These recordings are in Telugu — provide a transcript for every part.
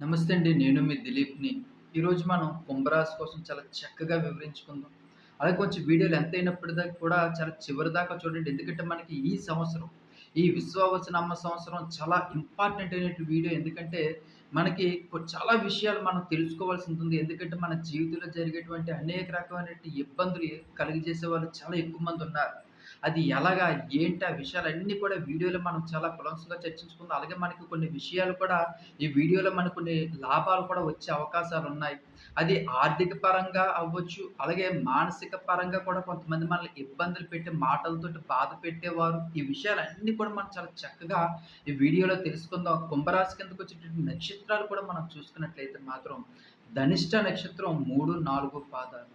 నమస్తే అండి. నేను మీ దిలీప్‌ని. ఈరోజు మనం కుంభరాశి కోసం చాలా చక్కగా వివరించుకుందాం. అలాగే కొంచెం వీడియోలు ఎంత అయినప్పటిదాకా కూడా చాలా చివరి దాకా చూడండి. ఎందుకంటే మనకి ఈ సంవత్సరం, ఈ విశ్వావసునామ సంవత్సరం చాలా ఇంపార్టెంట్ అయినటువంటి వీడియో. ఎందుకంటే మనకి చాలా విషయాలు మనం తెలుసుకోవాల్సి ఉంటుంది. ఎందుకంటే మన జీవితంలో జరిగేటువంటి అనేక రకమైనటువంటి ఇబ్బందులు కలుగజేసే వాళ్ళు చాలా ఎక్కువ మంది ఉన్నారు. అది ఎలాగా? ఏంటి? ఆ విషయాలన్నీ కూడా వీడియోలో మనం చాలా కులంసంగా చర్చించుకుందాం. అలాగే మనకి కొన్ని విషయాలు కూడా ఈ వీడియోలో మనకు కొన్ని లాభాలు కూడా వచ్చే అవకాశాలు ఉన్నాయి అది ఆర్థిక పరంగా అవ్వచ్చు, అలాగే మానసిక పరంగా కూడా కొంతమంది మనల్ని ఇబ్బందులు పెట్టి మాటలతోటి బాధ పెట్టేవారు. ఈ విషయాలన్నీ కూడా మనం చాలా చక్కగా ఈ వీడియోలో తెలుసుకుందాం. కుంభరాశి కిందకు వచ్చేటటువంటి నక్షత్రాలు కూడా మనం చూసుకున్నట్లయితే మాత్రం ధనిష్ట నక్షత్రం 3, 4 పాదాలు.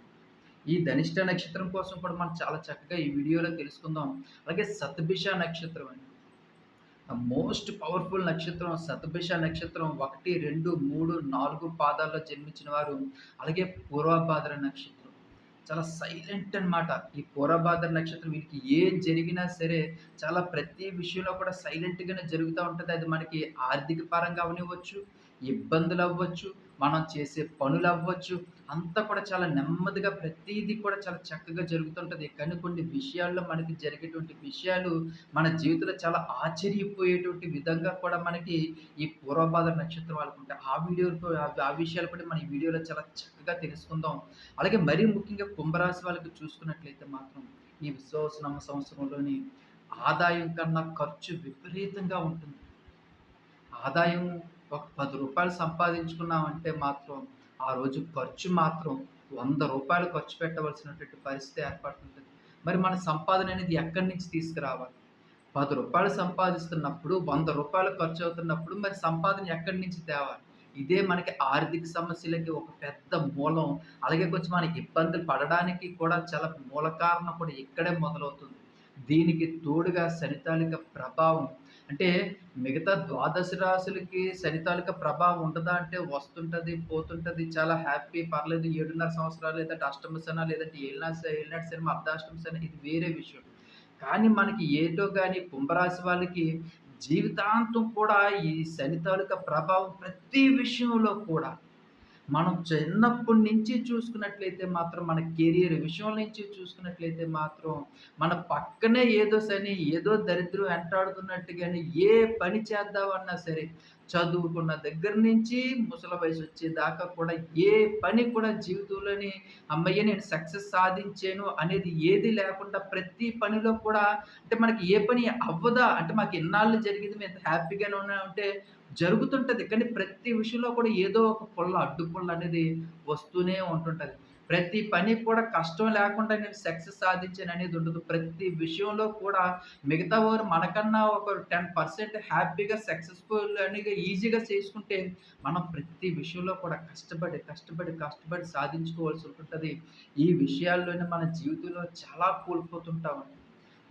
ఈ ధనిష్ట నక్షత్రం కోసం కూడా మనం చాలా చక్కగా ఈ వీడియోలో తెలుసుకుందాం. అలాగే శతభిష నక్షత్రం అండి. మోస్ట్ పవర్‌ఫుల్ నక్షత్రం సతభిష నక్షత్రం 1, 2, 3, 4 పాదాల్లో జన్మించిన వారు. అలాగే పూర్వభాద్ర నక్షత్రం. చాలా సైలెంట్ అనమాట. ఈ పూర్వభాద్ర నక్షత్రం వీటికి ఏం జరిగినా సరే చాలా ప్రతి విషయంలో కూడా సైలెంట్‌గానే జరుగుతూ ఉంటుంది అది మనకి ఆర్థిక పరంగా ఇబ్బందులు అవ్వచ్చు మనం చేసే పనులు అవ్వచ్చు అంతా కూడా చాలా నెమ్మదిగా ప్రతిదీ కూడా చాలా చక్కగా జరుగుతుంటుంది కానీ కొన్ని విషయాల్లో మనకి జరిగేటువంటి విషయాలు మన జీవితంలో చాలా ఆశ్చర్యపోయేటువంటి విధంగా కూడా మనకి ఈ పూర్వభాద్ర నక్షత్రం వాళ్ళకుంటాయి. ఆ వీడియోలతో ఆ విషయాలు కూడా మనం ఈ వీడియోలో చాలా చక్కగా తెలుసుకుందాం. అలాగే మరీ ముఖ్యంగా కుంభరాశి వాళ్ళకి చూసుకున్నట్లయితే మాత్రం ఈ విశ్వాసనామ సంవత్సరంలోని ఆదాయం కన్నా ఖర్చు విపరీతంగా ఉంటుంది. ఆదాయం ఒక పది రూపాయలు సంపాదించుకున్నామంటే మాత్రం ఆ రోజు ఖర్చు మాత్రం వంద రూపాయలు ఖర్చు పెట్టవలసినటువంటి పరిస్థితి ఏర్పడుతుంటుంది మరి మన సంపాదన అనేది ఎక్కడి నుంచి తీసుకురావాలి? పది రూపాయలు సంపాదిస్తున్నప్పుడు వంద రూపాయలు ఖర్చు అవుతున్నప్పుడు మరి సంపాదన ఎక్కడి నుంచి తేవాలి? ఇదే మనకి ఆర్థిక సమస్యలకి ఒక పెద్ద మూలం. అలాగే కొంచెం మనకి ఇబ్బందులు పడడానికి కూడా చాలా మూల కారణం కూడా ఇక్కడే మొదలవుతుంది. దీనికి తోడుగా శనితాలిక ప్రభావం అంటే మిగతా ద్వాదశ రాశులకి శని ప్రభావం ఉంటుందా అంటే వస్తుంటది, పోతుంటుంది చాలా హ్యాపీ పర్లేదు 7.5 సంవత్సరాలు లేదంటే అష్టమ శన లేదంటే ఏళ్ళ శ ఏలినాటి శని, అర్ధాష్టమ శని ఇది వేరే విషయం. కానీ మనకి ఏటో కానీ కుంభరాశి వాళ్ళకి జీవితాంతం కూడా ఈ శని తాలూకా ప్రభావం ప్రతి విషయంలో కూడా మనం చిన్నప్పటి నుంచి చూసుకున్నట్లయితే మాత్రం మన కెరియర్ విషయం నుంచి చూసుకున్నట్లయితే మాత్రం మన పక్కనే ఏదో శని ఏదో దరిద్రం వెంటాడుతున్నట్టుగానే ఏ పని చేద్దామన్నా సరే చదువుకున్న దగ్గర నుంచి ముసలి వయసు వచ్చేదాకా కూడా ఏ పని కూడా జీవితంలోని అమ్మయ్య నేను సక్సెస్ సాధించాను అనేది ఏది లేకుండా ప్రతి పనిలో కూడా అంటే మనకి ఏ పని అవ్వదా? అంటే మాకు ఇన్నాళ్ళు జరిగింది మేము హ్యాపీగానే ఉన్నామంటే జరుగుతుంటుంది కానీ ప్రతి విషయంలో కూడా ఏదో ఒక పుల్ల, అడ్డుపుల్ల అనేది వస్తూనే ఉంటుంటుంది ప్రతి పని కూడా కష్టం లేకుండా నేను సక్సెస్ సాధించాననేది ఉండదు. ప్రతి విషయంలో కూడా మిగతా వారు మనకన్నా ఒక 10% హ్యాపీగా సక్సెస్‌ఫుల్ అనిగా ఈజీగా చేసుకుంటే, మనం ప్రతి విషయంలో కూడా కష్టపడి, కష్టపడి, కష్టపడి సాధించుకోవాల్సి ఉంటుంది ఈ విషయాల్లోనే మన జీవితంలో చాలా కోల్పోతుంటామండి.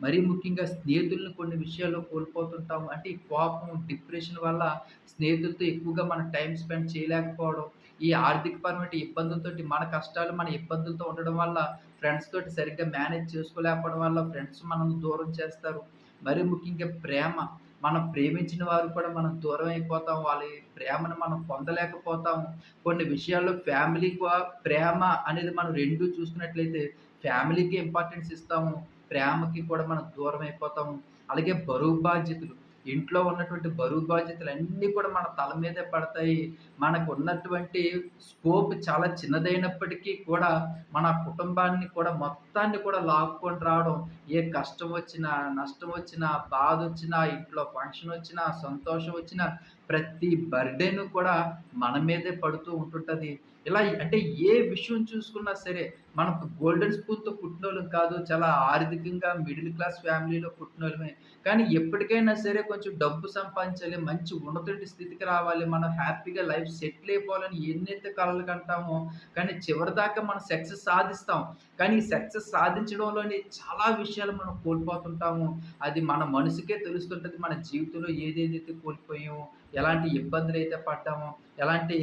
మరీ ముఖ్యంగా స్నేహితులను కొన్ని విషయాల్లో కోల్పోతుంటాము. అంటే ఈ కోపం, డిప్రెషన్ వల్ల స్నేహితులతో ఎక్కువగా మనం టైం స్పెండ్ చేయలేకపోవడం, ఈ ఆర్థికపరమైన ఇబ్బందులతోటి మన కష్టాలు, మన ఇబ్బందులతో ఉండడం వల్ల ఫ్రెండ్స్ తోటి సరిగ్గా మేనేజ్ చేసుకోలేకపోవడం వల్ల ఫ్రెండ్స్ మనల్ని దూరం చేస్తారు. మరీ ముఖ్యంగా ప్రేమ. మనం ప్రేమించిన వారు కూడా మనం దూరం అయిపోతాం. వాళ్ళ ప్రేమను మనం పొందలేకపోతాము. కొన్ని విషయాల్లో ఫ్యామిలీ ప్రేమ అనేది మనం రెండు చూసుకున్నట్లయితే ఫ్యామిలీకి ఇంపార్టెన్స్ ఇస్తాము. ప్రేమకి కూడా మనం దూరం అయిపోతాము. అలాగే బరువు బాధ్యతలు. ఇంట్లో ఉన్నటువంటి బరువు బాధ్యతలు అన్నీ కూడా మన తల మీదే పడతాయి. మనకు ఉన్నటువంటి స్కోప్ చాలా చిన్నదైనప్పటికీ కూడా మన కుటుంబాన్ని కూడా మొత్తాన్ని కూడా లాక్కొని రావడం. ఏ కష్టం వచ్చినా, నష్టం వచ్చినా, బాధ వచ్చినా ఇంట్లో ఫంక్షన్ వచ్చినా, సంతోషం వచ్చినా ప్రతి బర్డెన్ కూడా మన మీదే పడుతూ ఉంటుంటుంది ఇలా అంటే ఏ విషయం చూసుకున్నా సరే మనకు గోల్డెన్ స్పూన్‌తో పుట్టినోళ్ళం కాదు. చాలా ఆర్థికంగా మిడిల్ క్లాస్ ఫ్యామిలీలో పుట్టినోళ్ళమే. కానీ ఎప్పటికైనా సరే కొంచెం డబ్బు సంపాదించాలి, మంచి ఉన్నతమైన స్థితికి రావాలి, మనం హ్యాపీగా లైఫ్ సెటిల్ అయిపోవాలని ఎన్నైతే కలలు కంటామో, కానీ చివరిదాకా మనం సక్సెస్ సాధిస్తాం. కానీ సక్సెస్ సాధించడంలోనే చాలా విషయాలు మనం కోల్పోతుంటాము. అది మన మనసుకే తెలుస్తుంటుంది మన జీవితంలో ఏదేదైతే కోల్పోయామో, ఎలాంటి ఇబ్బందులు అయితే పడ్డామో, ఎలాంటి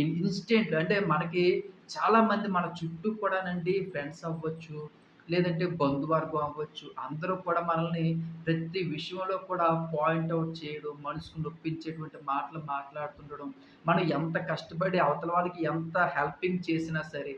ఇన్‌స్టెంట్ అంటే మనకి చాలామంది మన చుట్టూ కూడానండి ఫ్రెండ్స్ అవ్వచ్చు, లేదంటే బంధువర్గం అవ్వచ్చు. అందరూ కూడా మనల్ని ప్రతి విషయంలో కూడా పాయింట్ అవుట్ చేయడం, మనసుకు నొప్పించేటువంటి మాటలు మాట్లాడుతుండడం, మనం ఎంత కష్టపడి అవతల వాళ్ళకి ఎంత హెల్పింగ్ చేసినా సరే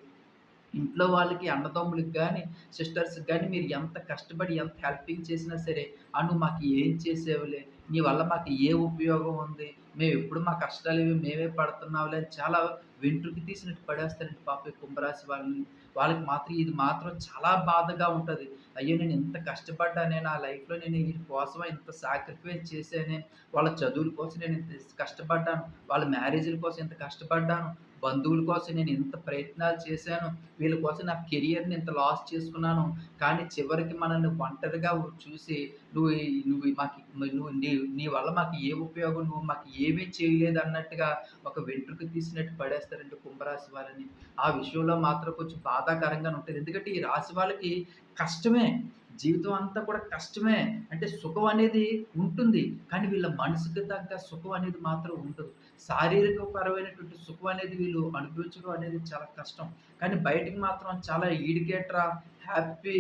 ఇంట్లో వాళ్ళకి అన్నదమ్ములకు కానీ సిస్టర్స్‌కి కానీ మీరు ఎంత కష్టపడి ఎంత హెల్పింగ్ చేసినా సరే, అను నువ్వు మాకు ఏం చేసేవులే నీ వల్ల మాకు ఏ ఉపయోగం ఉంది? మేము ఎప్పుడు మా కష్టాలవి మేమే పడుతున్నావులే అని చాలా వెంట్రుక తీసినట్టు పడేస్తారండి పాప కుంభరాశి వాళ్ళని. వాళ్ళకి మాత్రం ఇది మాత్రం చాలా బాధగా ఉంటుంది అయ్యో! నేను ఇంత కష్టపడ్డానే నా లైఫ్‌లో నేను ఈళ్ళ కోసం ఇంత సాక్రిఫైస్ చేశానే, వాళ్ళ చదువుల కోసం నేను ఇంత కష్టపడ్డాను, వాళ్ళ మ్యారేజ్‌ల కోసం ఇంత కష్టపడ్డాను, బంధువుల కోసం నేను ఇంత ప్రయత్నాలు చేశాను, వీళ్ళ కోసం నా కెరియర్‌ని ఇంత లాస్ చేసుకున్నాను. కానీ చివరికి మనల్ని ఒంటరిగా చూసి నువ్వు నువ్వు మాకు నువ్వు నీ నీ వల్ల మాకు ఏ ఉపయోగం, నువ్వు మాకు ఏమీ చేయలేదన్నట్టుగా ఒక వెంట్రుక తీసినట్టు పడేస్తారండి కుంభరాశి వాళ్ళని. ఆ విషయంలో మాత్రం కొంచెం బాధాకరంగానే ఉంటుంది ఎందుకంటే ఈ రాశి వాళ్ళకి కష్టమే. జీవితం అంతా కూడా కష్టమే. అంటే సుఖం అనేది ఉంటుంది. కానీ వీళ్ళ మనసుకు తగ్గ సుఖం అనేది మాత్రం ఉండదు. శారీరక పరమైనటువంటి సుఖం అనేది వీళ్ళు అనుభవించడం అనేది చాలా కష్టం. కానీ బయటకు మాత్రం చాలా ఈడికేట్రా హ్యాపీ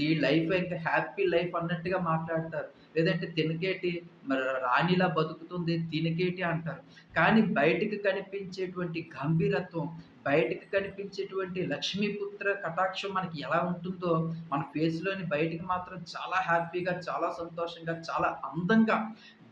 ఈ లైఫ్ ఇంకా హ్యాపీ లైఫ్ అన్నట్టుగా మాట్లాడతారు. లేదంటే తినకేటి మరి రాణిలా బతుకుతుంది తినకేటి అంటారు. కానీ బయటికి కనిపించేటువంటి గంభీరత్వం, బయటికి కనిపించేటువంటి లక్ష్మీపుత్ర కటాక్షం మనకి ఎలా ఉంటుందో, మన ఫేస్‌లోని బయటికి మాత్రం చాలా హ్యాపీగా, చాలా సంతోషంగా, చాలా అందంగా,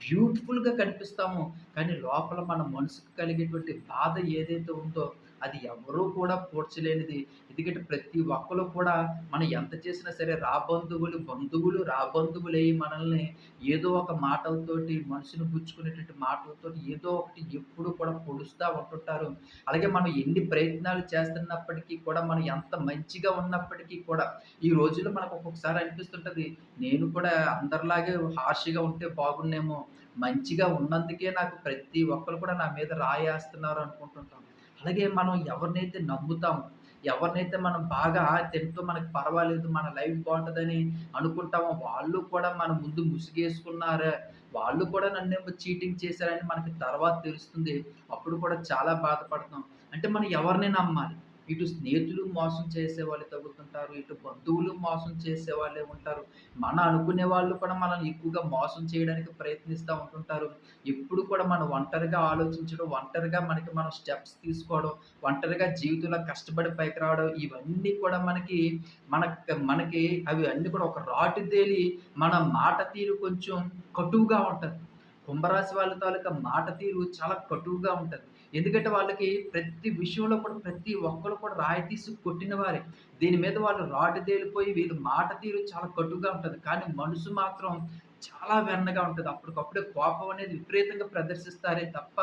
బ్యూటిఫుల్‌గా కనిపిస్తాము. కానీ లోపల మన మనసుకు కలిగేటువంటి బాధ ఏదైతే ఉందో, అది ఎవరూ కూడా పూడ్చలేనిది. ఎందుకంటే ప్రతి ఒక్కరు కూడా మనం ఎంత చేసినా సరే రాబంధువులు, బంధువులు రాబంధువులై మనల్ని ఏదో ఒక మాటలతోటి మనుషుని గుచ్చుకునేటువంటి మాటలతోటి ఏదో ఒకటి ఎప్పుడు కూడా పొడుస్తూ ఉంటుంటారు. అలాగే మనం ఎన్ని ప్రయత్నాలు చేస్తున్నప్పటికీ కూడా మనం ఎంత మంచిగా ఉన్నప్పటికీ కూడా ఈ రోజుల్లో మనకు ఒక్కొక్కసారి అనిపిస్తుంటది. నేను కూడా అందరిలాగే హార్ష్‌గా ఉంటే బాగున్నేమో! మంచిగా ఉన్నందుకే నాకు ప్రతి ఒక్కళ్ళు కూడా నా మీద రాయేస్తున్నారు అనుకుంటుంటాను అలాగే మనం ఎవరినైతే నమ్ముతామో, ఎవరినైతే మనం బాగా తింటూ మనకు పర్వాలేదు, మన లైఫ్ బాగుంటుందని అనుకుంటామో, వాళ్ళు కూడా మన ముందు ముసుగేసుకున్నారు వాళ్ళు కూడా నన్ను చీటింగ్ చేశారని మనకి తర్వాత తెలుస్తుంది. అప్పుడు కూడా చాలా బాధపడతాం. అంటే మనం ఎవరిని నమ్మాలి? ఇటు స్నేహితులు మోసం చేసే వాళ్ళు తగ్గుతుంటారు ఇటు బంధువులు మోసం చేసే వాళ్ళే ఉంటారు. మన అనుకునే వాళ్ళు కూడా మనల్ని ఎక్కువగా మోసం చేయడానికి ప్రయత్నిస్తూ ఉంటుంటారు. ఎప్పుడు కూడా మనం ఒంటరిగా ఆలోచించడం, ఒంటరిగా మనకి మనం స్టెప్స్ తీసుకోవడం, ఒంటరిగా జీవితంలో కష్టపడి పైకి రావడం ఇవన్నీ కూడా మనకి మన మనకి అవి అన్నీ కూడా ఒక రాటుదేలి మన మాట తీరు కొంచెం కటువుగా ఉంటుంది కుంభరాశి వాళ్ళ తాలూకా మాట తీరు చాలా కటువుగా ఉంటుంది ఎందుకంటే వాళ్ళకి ప్రతి విషయంలో కూడా ప్రతి ఒక్కరు కూడా రాయి తీసి కొట్టిన వారే. దీని మీద వాళ్ళు రాటుదేలిపోయి వీళ్ళు మాట తీరు చాలా కట్టుగా ఉంటుంది కానీ మనసు మాత్రం చాలా వెన్నగా ఉంటుంది అప్పటికప్పుడే కోపం అనేది విపరీతంగా ప్రదర్శిస్తారే తప్ప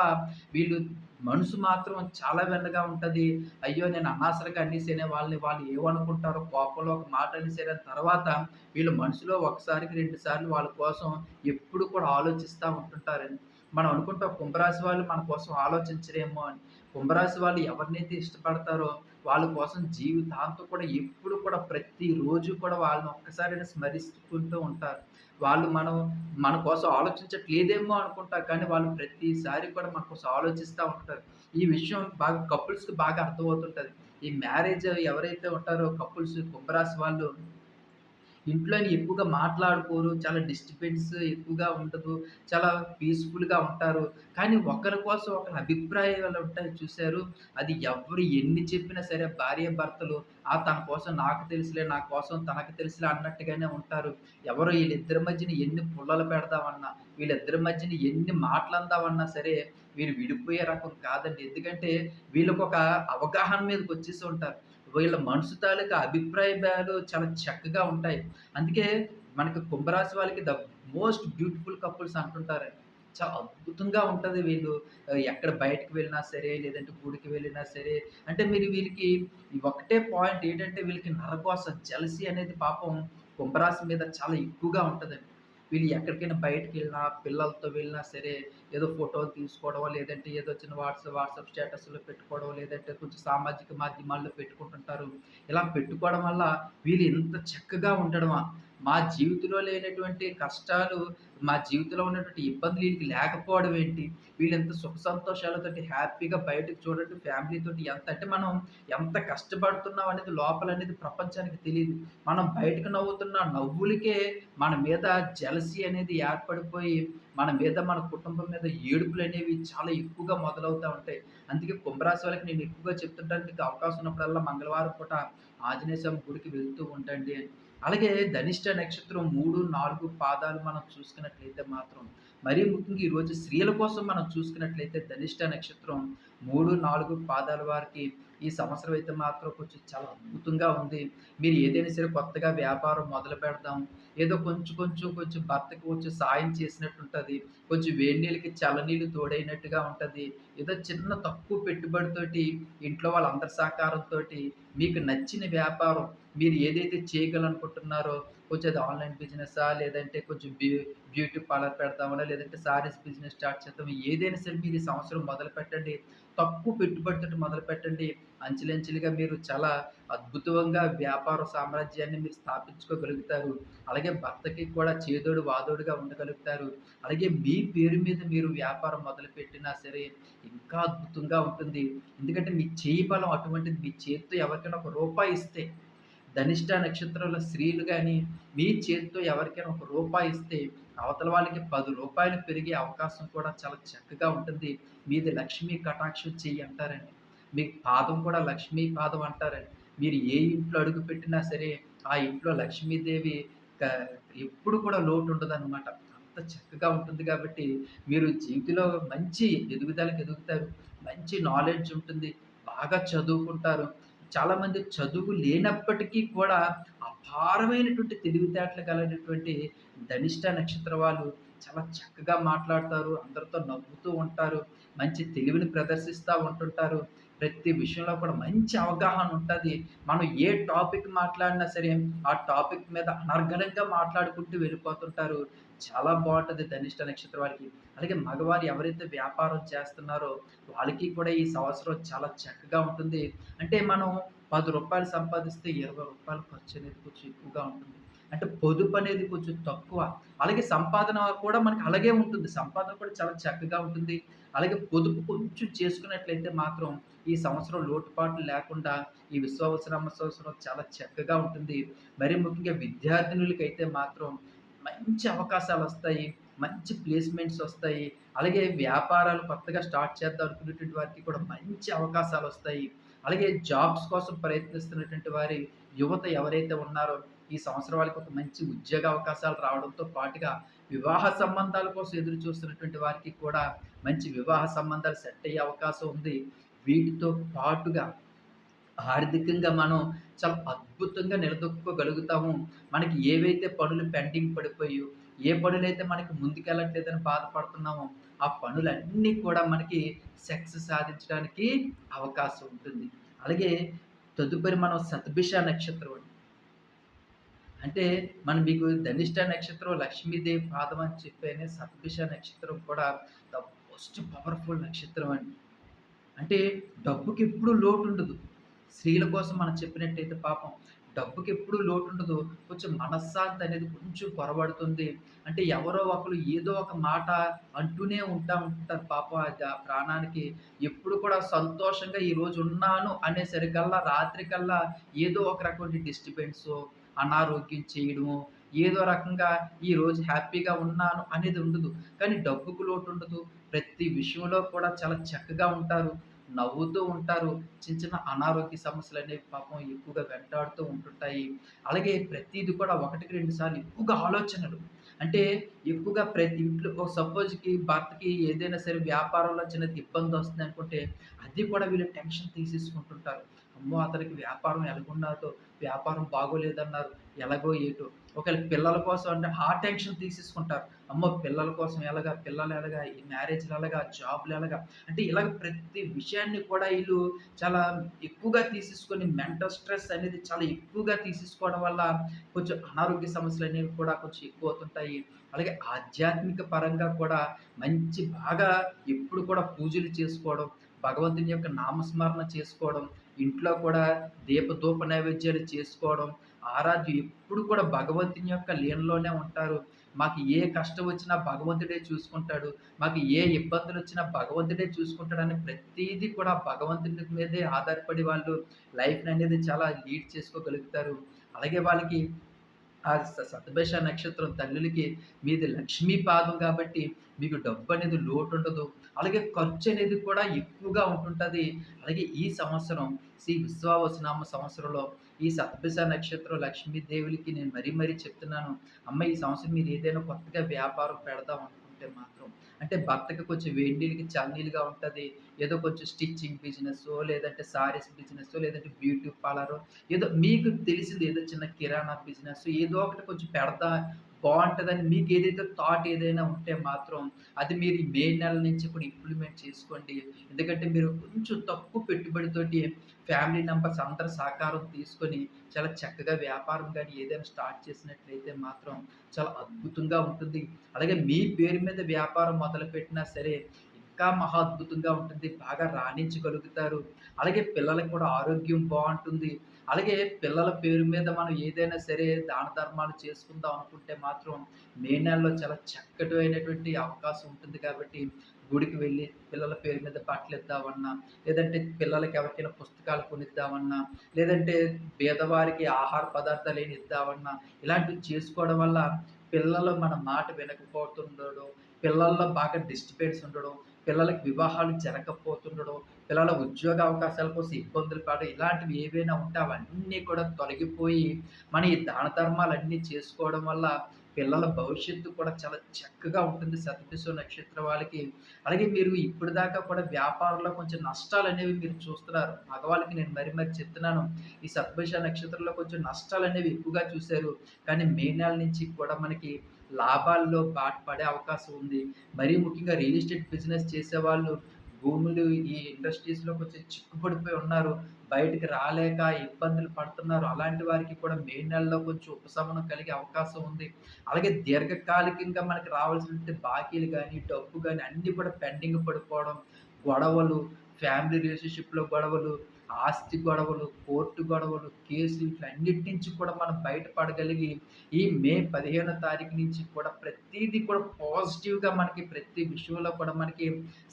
వీళ్ళు మనసు మాత్రం చాలా వెన్నగా ఉంటుంది అయ్యో! నేను అనవసరంగా అనేసేనే వాళ్ళని, వాళ్ళు ఏమనుకుంటారో కోపంలో ఒక మాట అనేసారని తర్వాత వీళ్ళు మనసులో ఒకసారికి రెండు సార్లు వాళ్ళ కోసం ఎప్పుడు కూడా ఆలోచిస్తూ ఉంటుంటారండి. మనం అనుకుంటాం కుంభరాశి వాళ్ళు మన కోసం ఆలోచించరేమో అని. కుంభరాశి వాళ్ళు ఎవరినైతే ఇష్టపడతారో వాళ్ళ కోసం జీవితాంతం కూడా ఎప్పుడు కూడా ప్రతిరోజు కూడా వాళ్ళని ఒక్కసారి స్మరిస్తుంటూ ఉంటారు. వాళ్ళు మనం మన కోసం ఆలోచించట్లేదేమో అనుకుంటా. కానీ వాళ్ళు ప్రతిసారి కూడా మన కోసం ఆలోచిస్తూ ఉంటారు. ఈ విషయం బాగా కపుల్స్‌కి బాగా అర్థమవుతుంటుంది ఈ మ్యారేజ్ ఎవరైతే ఉంటారో కపుల్స్ కుంభరాశి వాళ్ళు ఇంట్లోని ఎక్కువగా మాట్లాడుకోరు. చాలా డిస్టర్బెన్స్ ఎక్కువగా ఉండదు. చాలా పీస్‌ఫుల్‌గా ఉంటారు. కానీ ఒకరి కోసం ఒకరి అభిప్రాయాలు ఉంటాయి చూశారు అది ఎవ్వరు ఎన్ని చెప్పినా సరే భార్యాభర్తలు ఆ! తన కోసం నాకు తెలుసులే, నా కోసం తనకు తెలుసులే అన్నట్టుగానే ఉంటారు. ఎవరు వీళ్ళిద్దరి మధ్యన ఎన్ని పుల్లలు పెడదామన్నా, వీళ్ళిద్దరి మధ్యన ఎన్ని మాట్లాడదామన్నా సరే వీరు విడిపోయే రకం కాదండి. ఎందుకంటే వీళ్ళకొక అవగాహన మీదకి వచ్చేసి ఉంటారు. వీళ్ళ మనసు తాలూకా భేదాలు చాలా చక్కగా ఉంటాయి. అందుకే మనకి కుంభరాశి వాళ్ళకి ద మోస్ట్ బ్యూటిఫుల్ కపుల్స్ అంటుంటారు. చాలా అద్భుతంగా ఉంటుంది వీళ్ళు ఎక్కడ బయటకి వెళ్ళినా సరే, లేదంటే గుడికి వెళ్ళినా సరే, అంటే మీరు వీళ్ళకి ఒకటే పాయింట్ ఏంటంటే వీళ్ళకి నరకోసం జలసి అనేది పాపం కుంభరాశి మీద చాలా ఎక్కువగా ఉంటుందండి వీళ్ళు ఎక్కడికైనా బయటికెళ్ళినా, పిల్లలతో వెళ్ళినా సరే, ఏదో ఫోటోలు తీసుకోవడమో, లేదంటే ఏదో చిన్న వాట్సాప్ వాట్సాప్ స్టేటస్‌లో పెట్టుకోవడం, లేదంటే కొంచెం సామాజిక మాధ్యమాల్లో పెట్టుకుంటుంటారు. ఇలా పెట్టుకోవడం వల్ల వీళ్ళు ఇంత చక్కగా ఉండడమా, మా జీవితంలో లేనటువంటి కష్టాలు, మా జీవితంలో ఉన్నటువంటి ఇబ్బందులు వీళ్ళకి లేకపోవడం ఏంటి? వీళ్ళెంత సుఖ సంతోషాలతోటి హ్యాపీగా బయటకు చూడండి ఫ్యామిలీతో ఎంత అంటే మనం ఎంత కష్టపడుతున్నాం అనేది లోపలనేది ప్రపంచానికి తెలియదు మనం బయటకు నవ్వుతున్న నవ్వులకే మన మీద జలసీ అనేది ఏర్పడిపోయి, మన మీద మన కుటుంబం మీద ఏడుపులు అనేవి చాలా ఎక్కువగా మొదలవుతూ ఉంటాయి. అందుకే కుంభరాశి వాళ్ళకి నేను ఎక్కువగా చెప్తుంటాను మీకు అవకాశం ఉన్నప్పుడల్లా మంగళవారం పూట ఆంజనేయ స్వామి గుడికి వెళ్తూ ఉండండి అని. అలాగే ధనిష్ట నక్షత్రం 3, 4 పాదాలు మనం చూసుకున్నట్లయితే మాత్రం మరీ ముఖ్యంగా ఈరోజు స్త్రీల కోసం మనం చూసుకున్నట్లయితే ధనిష్ట నక్షత్రం 3, 4 పాదాల వారికి ఈ సంవత్సరం అయితే మాత్రం కొంచెం చాలా అద్భుతంగా ఉంది. మీరు ఏదైనా సరే కొత్తగా వ్యాపారం మొదలు పెడదాం. ఏదో కొంచెం కొంచెం కొంచెం భర్తకి కొంచెం సాయం చేసినట్టు ఉంటుంది కొంచెం వేడి నీళ్ళకి చలనీళ్ళు తోడైనట్టుగా ఉంటుంది ఏదో చిన్న తక్కువ పెట్టుబడితోటి ఇంట్లో వాళ్ళందరి సహకారంతో మీకు నచ్చిన వ్యాపారం మీరు ఏదైతే చేయగలనుకుంటున్నారో కొంచెం అది ఆన్‌లైన్ బిజినెసా? లేదంటే కొంచెం బ్యూ బ్యూటీ పార్లర్ పెడదామనా? లేదంటే సారీస్ బిజినెస్ స్టార్ట్ చేద్దాం ఏదైనా సరే మీరు ఈ సంవత్సరం మొదలుపెట్టండి. తక్కువ పెట్టుబడితోటి మొదలుపెట్టండి. అంచెలంచెలుగా మీరు చాలా అద్భుతంగా వ్యాపార సామ్రాజ్యాన్ని మీరు స్థాపించుకోగలుగుతారు. అలాగే భర్తకి కూడా చేదోడు వాదోడుగా ఉండగలుగుతారు. అలాగే మీ పేరు మీద మీరు వ్యాపారం మొదలుపెట్టినా సరే ఇంకా అద్భుతంగా ఉంటుంది. ఎందుకంటే మీ చేయి బలం అటువంటిది. మీ చేతితో ఎవరికైనా ఒక రూపాయి ఇస్తే ధనిష్ట నక్షత్రంలో స్త్రీలు కానీ మీ చేతితో ఎవరికైనా ఒక రూపాయి ఇస్తే అవతల వాళ్ళకి పది రూపాయలు పెరిగే అవకాశం కూడా చాలా చక్కగా ఉంటుంది. మీది లక్ష్మీ కటాక్షం చెయ్యి అంటారండి. మీ పాదం కూడా లక్ష్మీ పాదం అంటారండి. మీరు ఏ ఇంట్లో అడుగుపెట్టినా సరే, ఆ ఇంట్లో లక్ష్మీదేవి ఎప్పుడు కూడా లోటు ఉంటదన్నమాట అంత చక్కగా ఉంటుంది కాబట్టి, మీరు జీవితంలో మంచి ఎదుగుదలకు ఎదుగుతారు. మంచి నాలెడ్జ్ ఉంటుంది. బాగా చదువుకుంటారు. చాలామంది చదువు లేనప్పటికీ కూడా అపారమైనటువంటి తెలివితేటలు కలిగినటువంటి ధనిష్ట నక్షత్ర వాళ్ళు చాలా చక్కగా మాట్లాడతారు. అందరితో నవ్వుతూ ఉంటారు. మంచి తెలివిని ప్రదర్శిస్తూ ఉంటుంటారు. ప్రతి విషయంలో కూడా మంచి అవగాహన ఉంటుంది మనం ఏ టాపిక్ మాట్లాడినా సరే, ఆ టాపిక్ మీద అనర్గళంగా మాట్లాడుకుంటూ వెళ్ళిపోతుంటారు. చాలా బాగుంటుంది ధనిష్ట నక్షత్రం వారికి. అలాగే మగవారు ఎవరైతే వ్యాపారం చేస్తున్నారో, వాళ్ళకి కూడా ఈ సంవత్సరం చాలా చక్కగా ఉంటుంది. అంటే మనం పది రూపాయలు సంపాదిస్తే ఇరవై రూపాయలు ఖర్చు అనేది కొంచెం ఎక్కువగా ఉంటుంది. అంటే పొదుపు అనేది కొంచెం తక్కువ. అలాగే సంపాదన కూడా మనకి అలాగే ఉంటుంది. సంపాదన కూడా చాలా చక్కగా ఉంటుంది. అలాగే పొదుపు కొంచెం చేసుకున్నట్లయితే మాత్రం ఈ సంవత్సరం లోటుపాట్లు లేకుండా ఈ విశ్వావసరమ్మ సంవత్సరం చాలా చక్కగా ఉంటుంది. మరి ముఖ్యంగా విద్యార్థినులకైతే మాత్రం మంచి అవకాశాలు వస్తాయి. మంచి ప్లేస్‌మెంట్స్ వస్తాయి. అలాగే వ్యాపారాలు కొత్తగా స్టార్ట్ చేద్దాం అనుకునేటువంటి వారికి కూడా మంచి అవకాశాలు వస్తాయి. అలాగే జాబ్స్ కోసం ప్రయత్నిస్తున్నటువంటి వారి యువత ఎవరైతే ఉన్నారో, ఈ సంవత్సరం వాళ్ళకి ఒక మంచి ఉద్యోగ అవకాశాలు రావడంతో పాటుగా, వివాహ సంబంధాల కోసం ఎదురు చూస్తున్నటువంటి వారికి కూడా మంచి వివాహ సంబంధాలు సెట్ అయ్యే అవకాశం ఉంది. వీటితో పాటుగా ఆర్థికంగా మనం చాలా అద్భుతంగా నిలదొక్కుకోగలుగుతాము. మనకి ఏవైతే పనులు పెండింగ్ పడిపోయాయో, ఏ పనులైతే మనకి ముందుకెళ్ళట్లేదని బాధపడుతున్నామో, ఆ పనులన్నీ కూడా మనకి సక్సెస్ సాధించడానికి అవకాశం ఉంటుంది. అలాగే తదుపరి మనం శతభిష నక్షత్రం అంటే మనం మీకు ధనిష్ట నక్షత్రం లక్ష్మీదేవి పాదం అని చెప్పేనే సత్పిష నక్షత్రం కూడా ద మోస్ట్ పవర్‌ఫుల్ నక్షత్రం అండి. అంటే డబ్బుకి ఎప్పుడు లోటు ఉండదు స్త్రీల కోసం మనం చెప్పినట్టయితే పాపం డబ్బుకెప్పుడు లోటుండదు. కొంచెం మనశ్శాంతి అనేది కొంచెం పొరబడుతుంది అంటే ఎవరో ఒకరు ఏదో ఒక మాట అంటూనే ఉంటా ఉంటారు పాపం అది ఆ ప్రాణానికి ఎప్పుడు కూడా సంతోషంగా ఈరోజు ఉన్నాను అనేసరికల్లా రాత్రికల్లా ఏదో ఒక రకమైన డిస్టర్బెన్స్ అనారోగ్యం చేయడము ఏదో రకంగా ఈరోజు హ్యాపీగా ఉన్నాను అనేది ఉండదు. కానీ డబ్బుకు లోటు ఉండదు ప్రతి విషయంలో కూడా చాలా చక్కగా ఉంటారు. నవ్వుతూ ఉంటారు. చిన్న చిన్న అనారోగ్య సమస్యలు అనేవి పాపం ఎక్కువగా వెంటాడుతూ ఉంటుంటాయి. అలాగే ప్రతిది కూడా ఒకటికి రెండు సార్లు ఎక్కువగా ఆలోచనలు. అంటే ఎక్కువగా ప్రతి ఇంట్లో సపోజ్‌కి భర్తకి ఏదైనా సరే వ్యాపారంలో చిన్నది ఇబ్బంది వస్తుంది అనుకుంటే అది కూడా వీళ్ళు టెన్షన్ తీసేసుకుంటుంటారు. అమ్మో! అతనికి వ్యాపారం ఎలాగున్నాదో, వ్యాపారం బాగోలేదన్నారు. ఎలాగో ఏటో. ఒకవేళ పిల్లల కోసం అంటే ఆ టెన్షన్ తీసేసుకుంటారు. అమ్మో! పిల్లల కోసం ఎలాగా? పిల్లలు ఎలాగా? ఈ మ్యారేజ్‌లు ఎలాగా? జాబ్‌లు ఎలాగా? అంటే ఇలాగ ప్రతి విషయాన్ని కూడా వీళ్ళు చాలా ఎక్కువగా తీసేసుకొని మెంటల్ స్ట్రెస్ అనేది చాలా ఎక్కువగా తీసేసుకోవడం వల్ల కొంచెం అనారోగ్య సమస్యలు అనేవి కూడా కొంచెం ఎక్కువ అవుతుంటాయి అలాగే ఆధ్యాత్మిక పరంగా కూడా మంచి బాగా ఎప్పుడు కూడా పూజలు చేసుకోవడం, భగవంతుని యొక్క నామస్మరణ చేసుకోవడం, ఇంట్లో కూడా దీపధూప నైవేద్యాలు చేసుకోవడం, ఆరాధ్యం ఎప్పుడు కూడా భగవంతుని యొక్క లీనలోనే ఉంటారు. మాకు ఏ కష్టం వచ్చినా భగవంతుడే చూసుకుంటాడు. మాకు ఏ ఇబ్బందులు వచ్చినా భగవంతుడే చూసుకుంటాడని ప్రతిదీ కూడా భగవంతుని మీదే ఆధారపడి వాళ్ళు లైఫ్‌ననేది చాలా లీడ్ చేసుకోగలుగుతారు. అలాగే వాళ్ళకి ఆ సతభేష నక్షత్రం తల్లులకి మీది లక్ష్మీ పాదం కాబట్టి మీకు డబ్బు అనేది లోటు ఉండదు అలాగే ఖర్చు అనేది కూడా ఎక్కువగా ఉంటుంటుంది అలాగే ఈ సంవత్సరం శ్రీ విశ్వావసనామ సంవత్సరంలో ఈ శతభిష నక్షత్రం లక్ష్మీదేవులకి నేను మరీ మరీ చెప్తున్నాను. అమ్మ ఈ సంవత్సరం మీరు ఏదైనా కొత్తగా వ్యాపారం పెడదాం అనుకుంటే మాత్రం అంటే భర్తకి కొంచెం వేడి నీళ్ళకి ఉంటుంది ఏదో కొంచెం స్టిచ్చింగ్ బిజినెస్ లేదంటే సారీస్ బిజినెస్ లేదంటే బ్యూటీ పార్లర్ ఏదో మీకు తెలిసింది ఏదో చిన్న కిరాణా బిజినెస్ ఏదో ఒకటి కొంచెం పెడదా బాగుంటుందని మీకు ఏదైతే థాట్ ఏదైనా ఉంటే మాత్రం అది మీరు మే నెల నుంచి కూడా ఇంప్లిమెంట్ చేసుకోండి. ఎందుకంటే మీరు కొంచెం తక్కువ పెట్టుబడితోటి ఫ్యామిలీ మెంబర్స్ అందరి సహకారం తీసుకొని చాలా చక్కగా వ్యాపారం కానీ ఏదైనా స్టార్ట్ చేసినట్లయితే మాత్రం చాలా అద్భుతంగా ఉంటుంది. అలాగే మీ పేరు మీద వ్యాపారం మొదలుపెట్టినా సరే ఇంకా మహా అద్భుతంగా ఉంటుంది. బాగా రాణించగలుగుతారు. అలాగే పిల్లలకి కూడా ఆరోగ్యం బాగుంటుంది అలాగే పిల్లల పేరు మీద మనం ఏదైనా సరే దాన ధర్మాలు చేసుకుందాం అనుకుంటే మాత్రం మే నెలలో చాలా చక్కటి అయినటువంటి అవకాశం ఉంటుంది కాబట్టి గుడికి వెళ్ళి పిల్లల పేరు మీద బట్టలు ఇద్దామన్నా లేదంటే పిల్లలకి ఎవరికైనా పుస్తకాలు కొనిద్దామన్నా, లేదంటే పేదవారికి ఆహార పదార్థాలేని ఇద్దామన్నా, ఇలాంటివి చేసుకోవడం వల్ల పిల్లలు మన మాట వినకపోతుండడం, పిల్లల్లో బాగా డిస్టర్బెన్స్ ఉండడం, పిల్లలకి వివాహాలు జరగకపోతుండడం, పిల్లల ఉద్యోగ అవకాశాల కోసం ఇబ్బందులు పడ ఇలాంటివి ఏవైనా ఉంటే అవన్నీ కూడా తొలగిపోయి, మన ఈ దాన ధర్మాలన్నీ చేసుకోవడం వల్ల పిల్లల భవిష్యత్తు కూడా చాలా చక్కగా ఉంటుంది శతభిషం నక్షత్రం వాళ్ళకి. అలాగే మీరు ఇప్పటిదాకా కూడా వ్యాపారంలో కొంచెం నష్టాలు అనేవి మీరు చూస్తున్నారు. మగవాళ్ళకి నేను మరి మరీ చెప్తున్నాను. ఈ శతభిష నక్షత్రంలో కొంచెం నష్టాలు అనేవి ఎక్కువగా చూశారు కానీ మే నెల నుంచి కూడా మనకి లాభాల్లో పాటుపడే పడే అవకాశం ఉంది. మరీ ముఖ్యంగా రియల్ ఎస్టేట్ బిజినెస్ చేసేవాళ్ళు భూములు ఈ ఇండస్ట్రీస్‌లో కొంచెం చిక్కుపడిపోయి ఉన్నారు. బయటికి రాలేక ఇబ్బందులు పడుతున్నారు. అలాంటి వారికి కూడా మే నెలలో కొంచెం ఉపశమనం కలిగే అవకాశం ఉంది. అలాగే దీర్ఘకాలికంగా మనకి రావాల్సినటువంటి బాకీలు కానీ డబ్బు కానీ అన్నీ కూడా పెండింగ్ పడిపోవడం, గొడవలు, ఫ్యామిలీ రిలేషన్‌షిప్‌లో గొడవలు, ఆస్తి గొడవలు, కోర్టు గొడవలు, కేసులు వీటిలన్నిటి నుంచి కూడా మనం బయటపడగలిగి ఈ మే 15 తారీఖు నుంచి కూడా ప్రతిదీ కూడా పాజిటివ్‌గా మనకి ప్రతి విషయంలో కూడా మనకి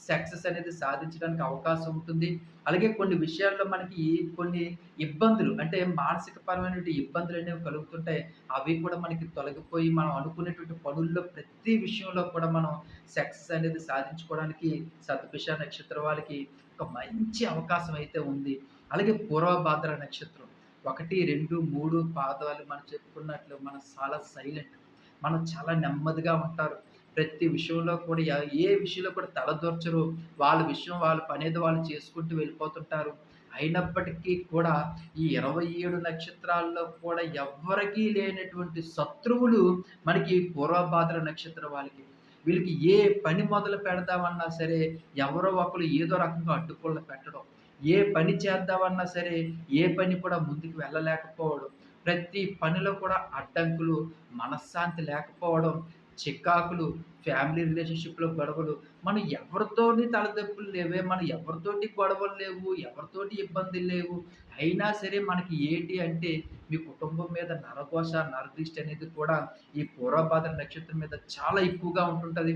సక్సెస్ అనేది సాధించడానికి అవకాశం ఉంటుంది. అలాగే కొన్ని విషయాల్లో మనకి కొన్ని ఇబ్బందులు అంటే మానసికపరమైనటువంటి ఇబ్బందులనేవి కలుగుతుంటాయి. అవి కూడా మనకి తొలగిపోయి మనం అనుకునేటువంటి పనుల్లో ప్రతి విషయంలో కూడా మనం సక్సెస్ అనేది సాధించుకోవడానికి శతభిష నక్షత్ర వాళ్ళకి ఒక మంచి అవకాశం అయితే ఉంది. అలాగే పూర్వభాద్ర నక్షత్రం 1, 2, 3 పాదాలు మనం చెప్పుకున్నట్లు మనం చాలా సైలెంట్. మనం చాలా నెమ్మదిగా ఉంటారు. ప్రతి విషయంలో కూడా ఏ విషయంలో కూడా తలదూర్చరు. వాళ్ళ విషయం వాళ్ళ పనేది వాళ్ళు చేసుకుంటూ వెళ్ళిపోతుంటారు. అయినప్పటికీ కూడా ఈ 27 నక్షత్రాల్లో కూడా ఎవ్వరికీ లేనటువంటి శత్రువులు మనకి పూర్వభాద్ర నక్షత్రం వాళ్ళకి. వీళ్ళకి ఏ పని మొదలు పెడదామన్నా సరే ఎవరో ఒకరు ఏదో రకంగా అడ్డుకోళ్ళు పెట్టడం. ఏ పని చేద్దామన్నా సరే ఏ పని కూడా ముందుకు వెళ్ళలేకపోవడం. ప్రతి పనిలో కూడా అడ్డంకులు, మనశ్శాంతి లేకపోవడం, చికాకులు, ఫ్యామిలీ రిలేషన్‌షిప్‌లో గొడవలు. మనం ఎవరితోని తలదెప్పులు లేవే, మనం ఎవరితోటి గొడవలు లేవు, ఎవరితోటి ఇబ్బందులు లేవు. అయినా సరే మనకి ఏంటి అంటే మీ కుటుంబం మీద నరఘోష, నరదృష్టి అనేది కూడా ఈ పూర్వభాద్ర నక్షత్రం మీద చాలా ఎక్కువగా ఉంటుంటుంది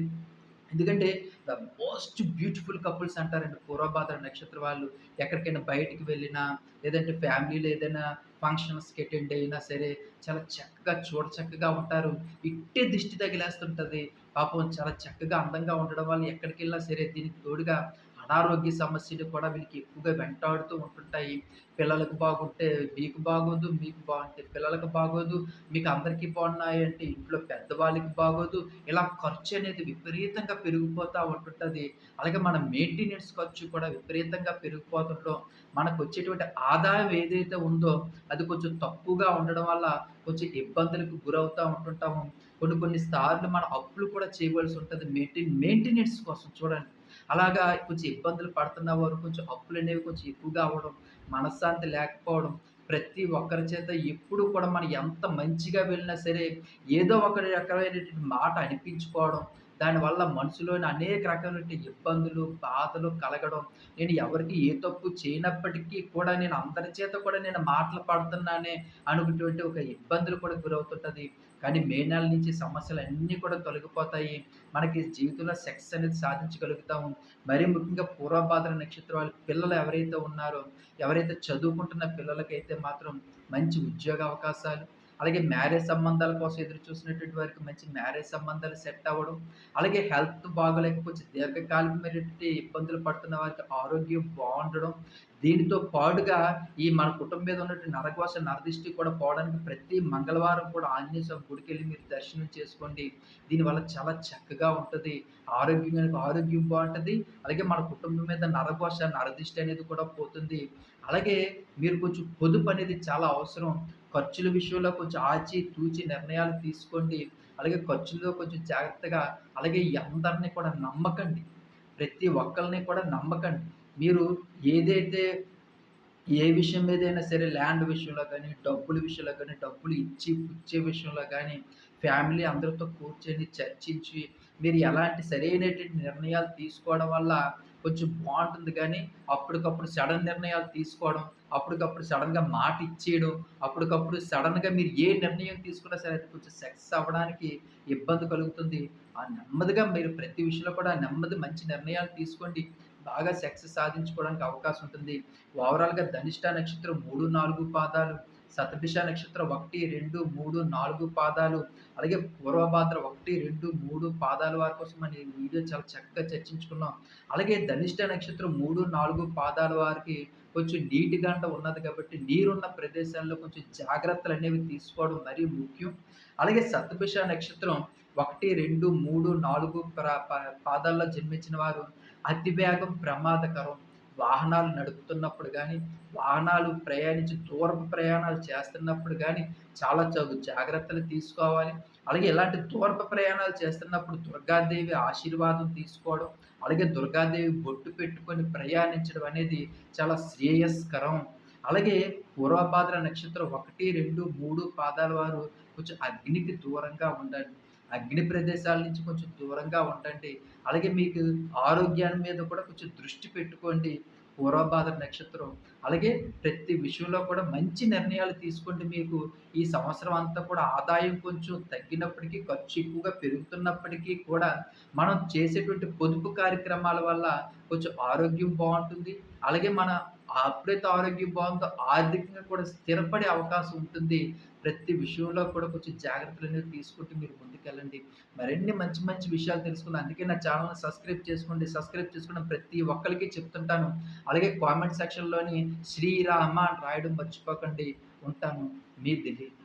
ఎందుకంటే ద మోస్ట్ బ్యూటిఫుల్ కపుల్స్ అంటారండి పూర్వభాద్ర నక్షత్ర వాళ్ళు. ఎక్కడికైనా బయటికి వెళ్ళినా, లేదంటే ఫ్యామిలీలో ఏదైనా ఫంక్షన్స్‌కి అటెండ్ అయినా సరే చాలా చక్కగా చూడచక్కగా ఉంటారు. ఇట్టే దిష్టి తగిలేస్తుంటుంది పాపం చాలా చక్కగా అందంగా ఉండడం వల్ల ఎక్కడికెళ్ళినా సరే దీనికి తోడుగా అనారోగ్య సమస్యలు కూడా వీళ్ళకి ఎక్కువగా వెంటాడుతూ ఉంటుంటాయి. పిల్లలకు బాగుంటే మీకు బాగోదు, మీకు బాగుంటే పిల్లలకు బాగోదు, మీకు అందరికీ బాగున్నాయి అంటే ఇంట్లో పెద్దవాళ్ళకి బాగోదు. ఇలా ఖర్చు అనేది విపరీతంగా పెరిగిపోతూ ఉంటుంటుంది అలాగే మన మెయింటెనెన్స్ ఖర్చు కూడా విపరీతంగా పెరిగిపోతుండడం, మనకొచ్చేటువంటి ఆదాయం ఏదైతే ఉందో అది కొంచెం తక్కువగా ఉండడం వల్ల కొంచెం ఇబ్బందులకు గురవుతూ ఉంటుంటాము. కొన్ని కొన్ని సార్లు మన అప్పులు కూడా చేయవలసి ఉంటుంది మెయింటెన్ మెయింటెనెన్స్ కోసం చూడండి. అలాగా కొంచెం ఇబ్బందులు పడుతున్న వారు కొంచెం అప్పులు అనేవి కొంచెం ఎక్కువగా అవ్వడం, మనశ్శాంతి లేకపోవడం, ప్రతి ఒక్కరి చేత ఎప్పుడు కూడా మనం ఎంత మంచిగా వెళ్ళినా సరే ఏదో ఒక రకమైనటువంటి మాట అనిపించుకోవడం, దానివల్ల మనసులోని అనేక రకమైనటువంటి ఇబ్బందులు, బాధలు కలగడం, నేను ఎవరికీ ఏ తప్పు చేయనప్పటికీ కూడా నేను అందరి చేత కూడా నేను మాటలు పడుతున్నానే అనుకున్నటువంటి ఒక ఇబ్బందులు కూడా గురవుతుంటుంది. కానీ మే నెల నుంచి సమస్యలన్నీ కూడా తొలగిపోతాయి. మనకి జీవితంలో సక్సెస్ అనేది సాధించగలుగుతాము. మరీ ముఖ్యంగా పూర్వభాద్ర నక్షత్రం వాళ్ళ పిల్లలు ఎవరైతే ఉన్నారో, ఎవరైతే చదువుకుంటున్న పిల్లలకైతే మాత్రం మంచి ఉద్యోగ అవకాశాలు, అలాగే మ్యారేజ్ సంబంధాల కోసం ఎదురు చూసినటువంటి వారికి మంచి మ్యారేజ్ సంబంధాలు సెట్ అవ్వడం, అలాగే హెల్త్ బాగోలేక కొంచెం దీర్ఘకాలికమైనటువంటి ఇబ్బందులు పడుతున్న వారికి ఆరోగ్యం బాగుండడం దీనితో పాటుగా ఈ మన కుటుంబం మీద ఉన్నటువంటి నరకోశ నరదిష్టి కూడా పోవడానికి ప్రతి మంగళవారం కూడా ఆంజనేయ స్వామి గుడికెళ్ళి మీరు దర్శనం చేసుకోండి. దీనివల్ల చాలా చక్కగా ఉంటుంది ఆరోగ్యంగా ఆరోగ్యం బాగుంటుంది అలాగే మన కుటుంబం మీద నరకోశ నరదిష్టి అనేది కూడా పోతుంది. అలాగే మీరు కొంచెం పొదుపు అనేది చాలా అవసరం. ఖర్చుల విషయంలో కొంచెం ఆచి తూచి నిర్ణయాలు తీసుకోండి. అలాగే ఖర్చుల్లో కొంచెం జాగ్రత్తగా అలాగే అందరిని కూడా నమ్మకండి. ప్రతి ఒక్కరిని కూడా నమ్మకండి. మీరు ఏదైతే ఏ విషయం ఏదైనా సరే ల్యాండ్ విషయంలో కానీ డబ్బుల విషయంలో కానీ డబ్బులు ఇచ్చి పుచ్చే విషయంలో కానీ ఫ్యామిలీ అందరితో కూర్చొని చర్చించి, మీరు ఎలాంటి సరైనటువంటి నిర్ణయాలు తీసుకోవడం వల్ల కొంచెం బాగుంటుంది కానీ అప్పటికప్పుడు సడన్ నిర్ణయాలు తీసుకోవడం, అప్పటికప్పుడు సడన్గా మాట ఇచ్చేయడం, అప్పటికప్పుడు సడన్గా మీరు ఏ నిర్ణయం తీసుకున్నా సరే అది కొంచెం సక్సెస్ అవ్వడానికి ఇబ్బంది కలుగుతుంది. ఆ నెమ్మదిగా మీరు ప్రతి విషయంలో కూడా నెమ్మది మంచి నిర్ణయాలు తీసుకోండి. బాగా సక్సెస్ సాధించుకోవడానికి అవకాశం ఉంటుంది. ఓవరాల్‌గా ధనిష్ట నక్షత్రం 3, 4 పాదాలు, సతభిష నక్షత్రం 1, 2, 3, 4 పాదాలు, అలాగే పూర్వభాద్ర 1, 2, 3 పాదాల వారి కోసం మన ఈ వీడియో చాలా చక్కగా చర్చించుకున్నాం. అలాగే ధనిష్ట నక్షత్రం 3, 4 పాదాల వారికి కొంచెం నీటి గంట ఉన్నది కాబట్టి నీరున్న ప్రదేశాల్లో కొంచెం జాగ్రత్తలు అనేవి తీసుకోవడం మరీ ముఖ్యం. అలాగే శతభిష నక్షత్రం 1, 2, 3, 4 ప్ర పాదాల్లో జన్మించిన వారు అతివేగం ప్రమాదకరం. వాహనాలు నడుపుతున్నప్పుడు కానీ వాహనాలు ప్రయాణించి దూరపు ప్రయాణాలు చేస్తున్నప్పుడు కానీ చాలా చదువు జాగ్రత్తలు తీసుకోవాలి. అలాగే ఇలాంటి దూరపు ప్రయాణాలు చేస్తున్నప్పుడు దుర్గాదేవి ఆశీర్వాదం తీసుకోవడం, అలాగే దుర్గాదేవి బొట్టు పెట్టుకొని ప్రయాణించడం అనేది చాలా శ్రేయస్కరం. అలాగే పూర్వపాద్ర నక్షత్రం 1, 2, 3 పాదాల వారు కొంచెం అగ్నికి దూరంగా ఉండండి. అగ్ని ప్రదేశాల నుంచి కొంచెం దూరంగా ఉండండి. అలాగే మీకు ఆరోగ్యాన్ని మీద కూడా కొంచెం దృష్టి పెట్టుకోండి. పూర్వభాద్ర నక్షత్రం. అలాగే ప్రతి విషయంలో కూడా మంచి నిర్ణయాలు తీసుకోండి. మీకు ఈ సంవత్సరం అంతా కూడా ఆదాయం కొంచెం తగ్గినప్పటికీ, ఖర్చు ఎక్కువగా పెరుగుతున్నప్పటికీ కూడా, మనం చేసేటువంటి పొదుపు కార్యక్రమాల వల్ల కొంచెం ఆరోగ్యం బాగుంటుంది అలాగే మన ఎప్పుడైతే ఆరోగ్యం బాగుందో ఆర్థికంగా కూడా స్థిరపడే అవకాశం ఉంటుంది. ప్రతి విషయంలో కూడా కొంచెం జాగ్రత్తలు అనేవి తీసుకుంటూ మీరు ముందుకెళ్ళండి. మరిన్ని మంచి మంచి విషయాలు తెలుసుకుని అందుకే నా ఛానల్ని సబ్స్క్రైబ్ చేసుకోండి. సబ్స్క్రైబ్ చేసుకోవడం ప్రతి ఒక్కరికి చెప్తుంటాను. అలాగే కామెంట్ సెక్షన్‌లోని శ్రీరామ అని రాయడం మర్చిపోకండి. ఉంటాను. మీ దిలీప్.